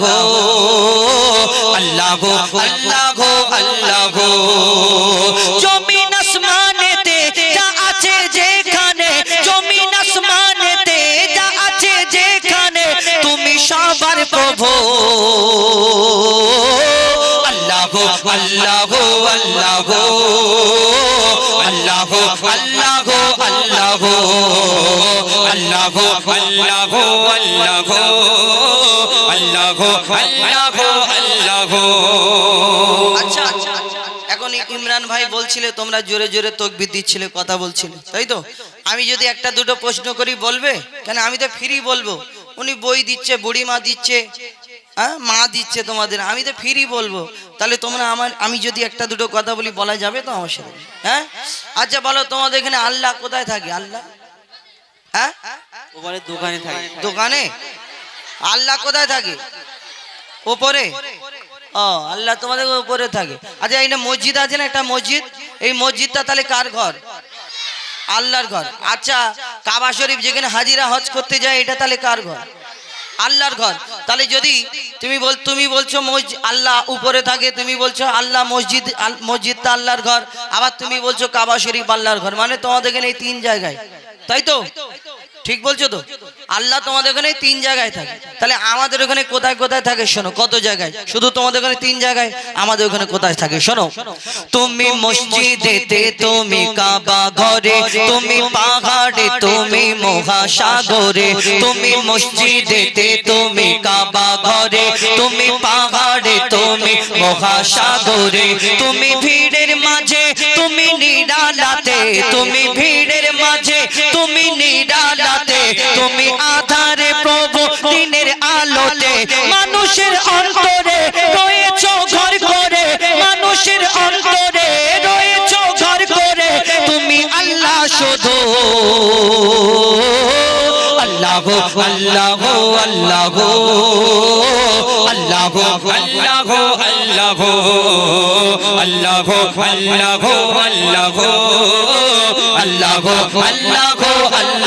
গো আল্লাহ গো আল্লাহ গো আল্লাহ গো। জমিন আসমানেতে যা আছে যেখানে, জমিন আসমানেতে যা আছে যেখানে, তুমি সবার প্রভু। আল্লাহ আল্লাহ আল্লাহ আল্লাহ আল্লাহ গো আল্লাহ গো আল্লাহ গো আল্লাহ গো আল্লাহ গো আল্লাহ গো আল্লাহ। গো আচ্ছা এখন ইমরান ভাই বলছিলে, তোমরা জোরে জোরে তকবির দিচ্ছিলে, কথা বলছিলে, তাই তো? আমি যদি একটা দুটো প্রশ্ন করি, বলবে? কেন আমি তো ফ্রি বলব। উনি বই দিচ্ছে বুড়ি মা দিচ্ছে। হ্যাঁ মা দিচ্ছে তোমাদের। আমি তো ফ্রি বলব। তাহলে তোমরা আমার আমি যদি একটা দুটো কথা বলি বলা যাবে তো আমার সাথে? হ্যাঁ? আচ্ছা বলো তোমাদের এখানে আল্লাহ কোথায় থাকে? আল্লাহ? হ্যাঁ? ওপারে দোকানে থাকে। দোকানে? আল্লাহ কোথায় থাকে? ওপরে? ও আল্লাহ তোমাদের উপরে থাকে। আচ্ছা এইটা মসজিদ আছে না একটা মসজিদ? এই মসজিদটা তাহলে কার ঘর? আল্লাহর ঘর। আচ্ছা কাবা শরীফ যেখানে হাজিরা হজ করতে যায় এটা তাহলে কার ঘর? আল্লাহর ঘর। তাহলে যদি তুমি বল, তুমি বলছো আল্লাহ উপরে থাকে, তুমি বলছো আল্লাহ মসজিদ মসজিদটা আল্লাহর ঘর। আবার তুমি বলছো কাবা শরীফ আল্লাহর ঘর। মানে তোমাদের এখানে এই তিন জায়গায়। তাই তো? ঠিক বলছো তো? আল্লাহ তোমাদের ওখানে তিন জায়গায় থাকে। তাহলে আমাদের ওখানে কোথায় কোথায় থাকে শোনো, কত জায়গায়? শুধু তোমাদের ওখানে তিন জায়গায়, আমাদের ওখানে কোথায় থাকে শোনো? তুমি মসজিদেতে, তুমি কাবা ঘরে, তুমি পাহাড়ে, তুমি মহাসাগরে, তুমি মসজিদেতে, তুমি কাবা ঘরে, তুমি পাহাড়ে, তুমি মহাসাগরে, তুমি ভিড়ের মাঝে, তুমি নিরালাতে, তুমি ভিড়ের মাঝে, তুমি নিরালাতে তুমি আধারে প্রভু দিনের আলোতে মানুষের অন্তরে রয়েছ ঘর করে মানুষের অন্তরে রয়েছ ঘর করে তুমি আল্লাহ শুধু আল্লাহ আল্লাহ আল্লাহ আল্লাহ আল্লাহ আল্লাহ আল্লাহ আল্লাহ আল্লাহ আল্লাহ আল্লাহ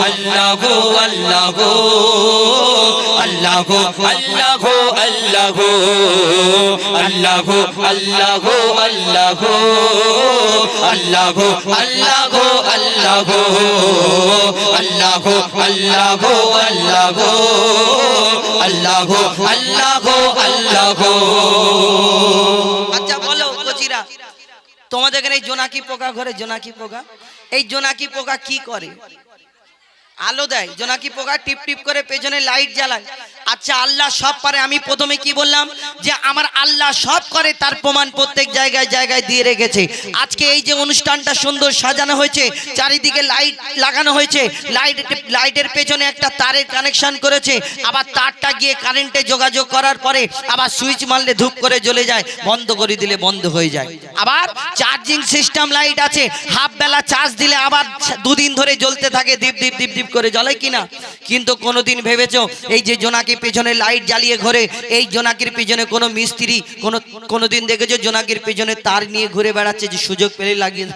আল্লাহ আল্লাহ আল্লাহ আল্লাহ আল্লাহ আল্লাহ আল্লাহ আল্লাহ আল্লাহ আল্লাহ আল্লাহ আল্লাহ আল্লাহ আল্লাহ আল্লাহ আল্লাহ আল্লাহ আচ্ছা বলো কচিরা তোমাদের এখানে জোনাকি পোকা ঘরে জোনাকি পোকা এই জোনাকি পোকা কি করে আলো দেয়। জোনাকি পোকা টিপ টিপ করে পেছনে লাইট জ্বালায়। আচ্ছা আল্লাহ সব পারে। আমি প্রথমে কি বললাম? যে আমার আল্লাহ সব করে, তার প্রমাণ প্রত্যেক জায়গায় জায়গায় দিয়ে রেখেছে। আজকে এই যে অনুষ্ঠানটা সুন্দর সাজানো হয়েছে, চারিদিকে লাইট লাগানো হয়েছে, লাইট লাইটের পেছনে একটা তারের কানেকশন করেছে, আবার তারটা গিয়ে কারেন্টে যোগাযোগ করার পরে আবার সুইচ মারলে ধূপ করে জ্বলে যায়, বন্ধ করে দিলে বন্ধ হয়ে যায়। আবার চার্জিং সিস্টেম লাইট আছে, হাফ বেলা চার্জ দিলে আবার দুদিন ধরে জ্বলতে থাকে, দীপ দীপ দীপ দীপ করে জ্বলে কিনা? কিন্তু কোনোদিন ভেবেছো, এই যে জোনাকি পেছনে লাইট জ্বালিয়ে ঘরে। এই জোনাকির পেছনে কোনো মিস্ত্রি, কোনো, কোনোদিন দেখেছ জোনাকির পেছনে তার নিয়ে ঘুরে বেড়াচ্ছে যে সুযোগ পেলে লাগিয়ে।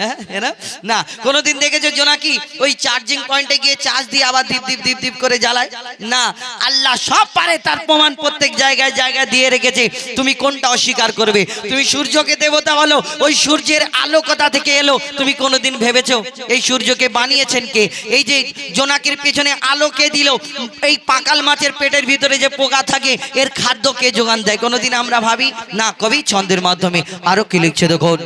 হ্যাঁ এরা? না? কোনোদিন দেখেছ জোনাকি ওই চার্জিং পয়েন্টে গিয়ে চার্জ দিয়ে আবার দীপ দীপ দীপ দীপ করে জ্বালায়? না, আল্লাহ সব পারে, তার প্রমাণ প্রত্যেক জায়গায় জায়গায় দিয়ে রেখেছে। তুমি কোনটা অস্বীকার করবে? তুমি সূর্যকে দেবতা বলো, ওই সূর্যের আলো কোথা থেকে এলো? তুমি কোনোদিন ভেবেছো এই সূর্যকে বানিয়েছেন কে? এই যে জোনাকির পেছনে আলোকে দিল? এই পাকাল মাছের পেটের ভিতরে যে পোকা থাকে, এর খাদ্য কে যোগান দেয়? কোনোদিন আমরা ভাবি, না, কবি ছন্দের মাধ্যমে। আরও কি লিখছে দেখুন?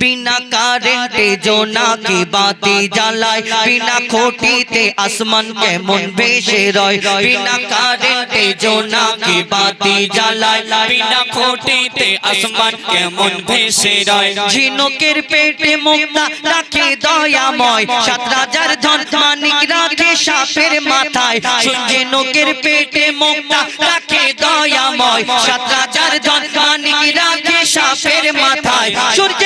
বিনা কারেন্টে জোনাকি বাতি জ্বালায়, বিনা খটিতে আসমান কেমন বেশে রয়। বিনা কারেন্টে জোনাকি বাতি জ্বালায়, বিনা খোটিতে আসমান কেমন ভেসে রয়? ঝিনুকের পেটে মুক্তা রাখে দয়াময়। সাত রাজার ধন মানিক রাখে সাপের মাথায়। ঝিনুকের পেটে মুক্তা রাখে দয়াময়। সাত রাজার ধন মানিক রাখে সাপের মাথায়। সূর্যের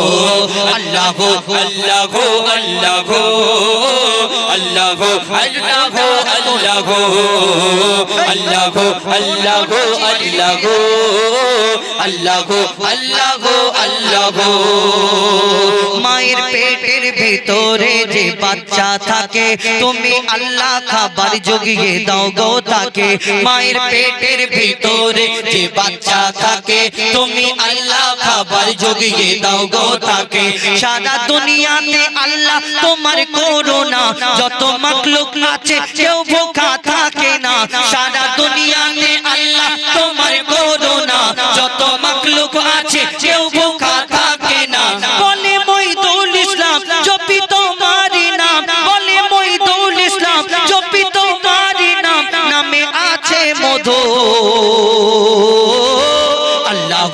আল্লাহ আল্লাহ আল্লাহ আল্লাহ আল্লাহ আল্লাহ আল্লাহ আল্লাহ আল্লাহ আল্লাহ আল্লাহ আল্লাহ আল্লাহ মায়ের পেটের ভেতরে যে বাচ্চা থাকে তুমি আল্লাহ খাবার জগিয়ে দাও গো তাকে মায়ের পেটের ভিতরে যে বাচ্চা থাকে তুমি আল্লাহ খাবার জগিয়ে দাও গো তাকে। সারা দুনিয়াতে আল্লাহ তোমার করোনা যত মাকলুক আছে, কেউ ভোকা থাকে না। সারা দুনিয়াতে আল্লাহ তোমার করোনা যত মাকলুক আছে, কেউ ভোকা থাকে না। বলে মইদুল ইসলাম, জপি তোমারি নাম। বলে মইদুল ইসলাম, জপি তোমারি নাম। নামে আছে মধু। আল্লাহ